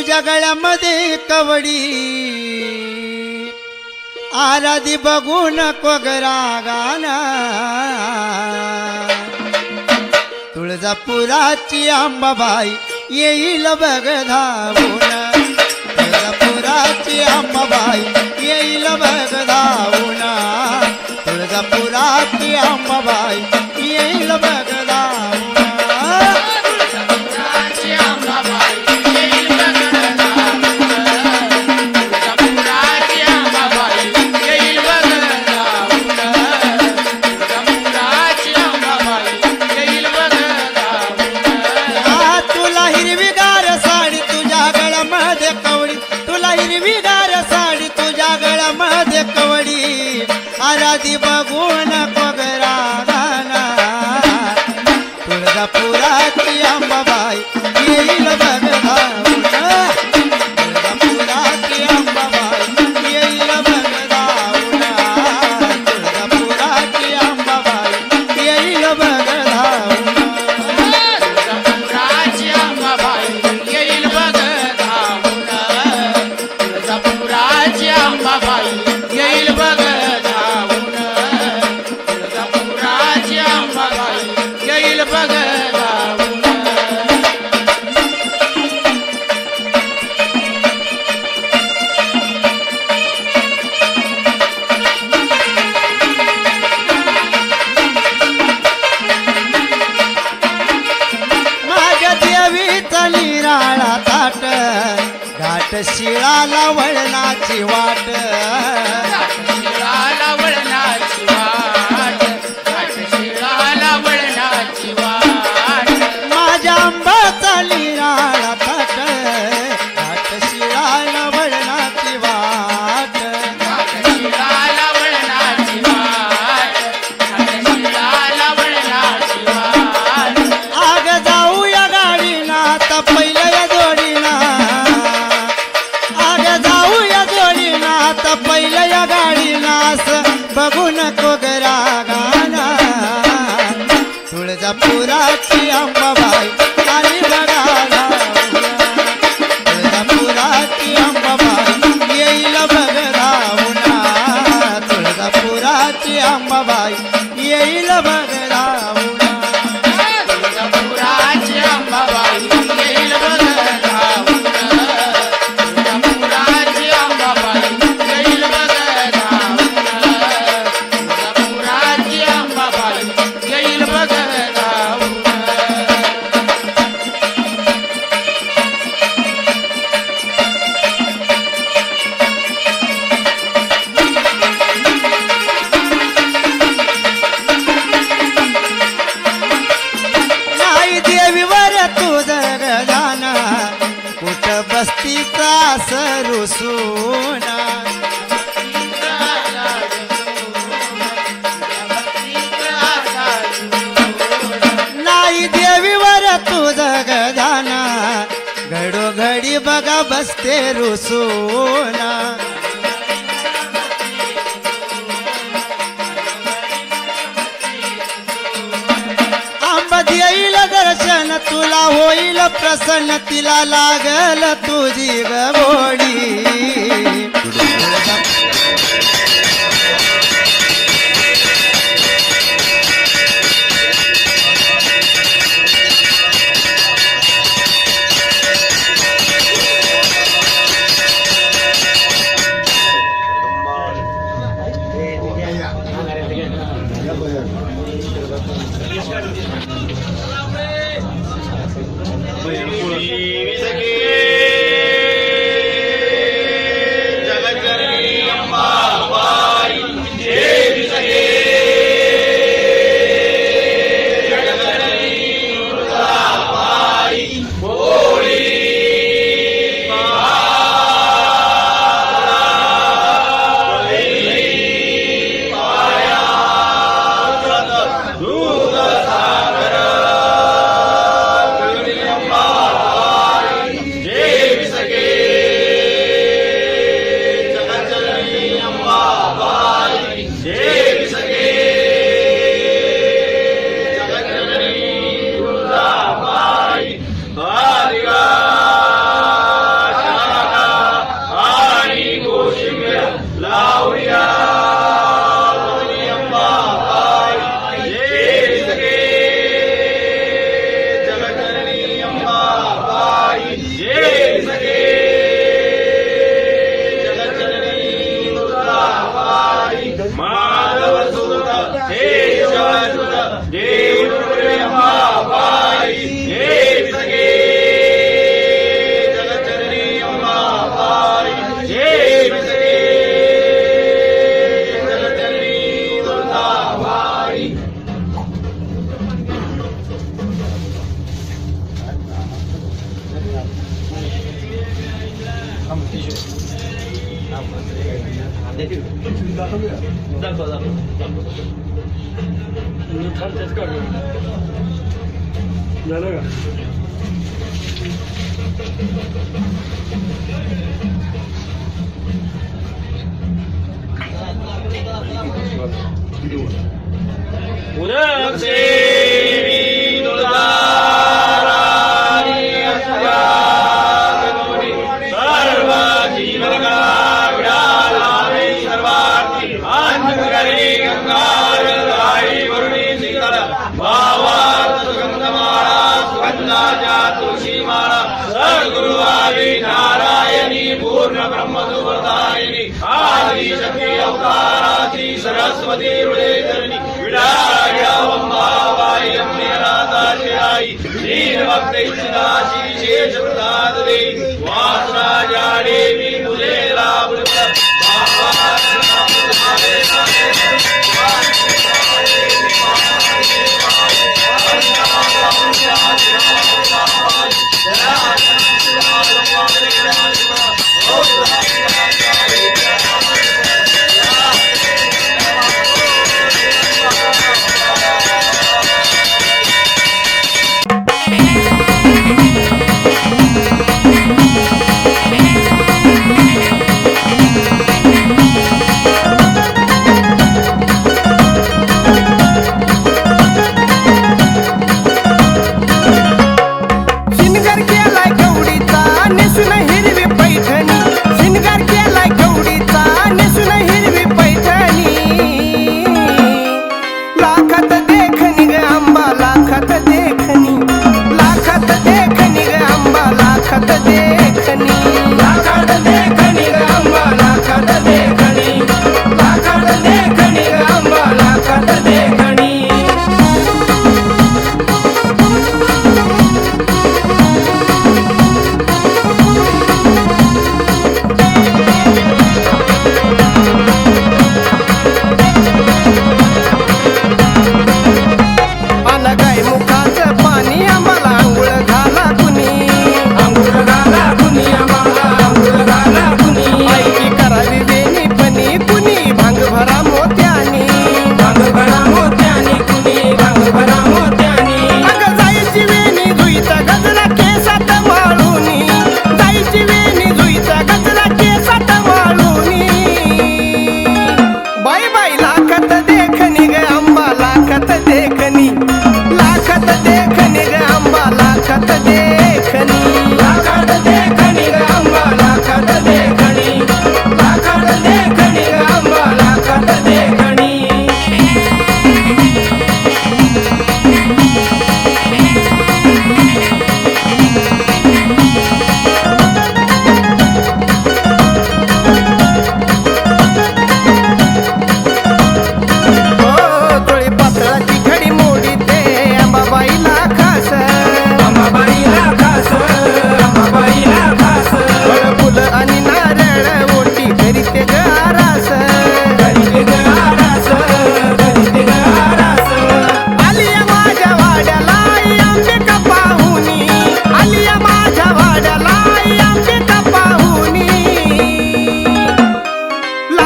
तुझ्या गळ्यामध्ये कवडी. आराधी बघून कोगरा गाना तुळजापुराची आंबाबाई येईल बघ धावून. तुळजापुराची आंबाबाई येईल बघ धावून. तुळजापुराची आंबाबाई येईल बघ धावून. शिळाला वळणाची वाट. सोना। आंबत येईल दर्शन तुला होईल प्रसन्न तिला लागल तुझी गोडी Francesco. Dialoga. Una. आदी शक्ती अवताराची सरस्वती हृदयधरणी विडाळ्यावंबाबाई अम्मेनाथाची आई दीन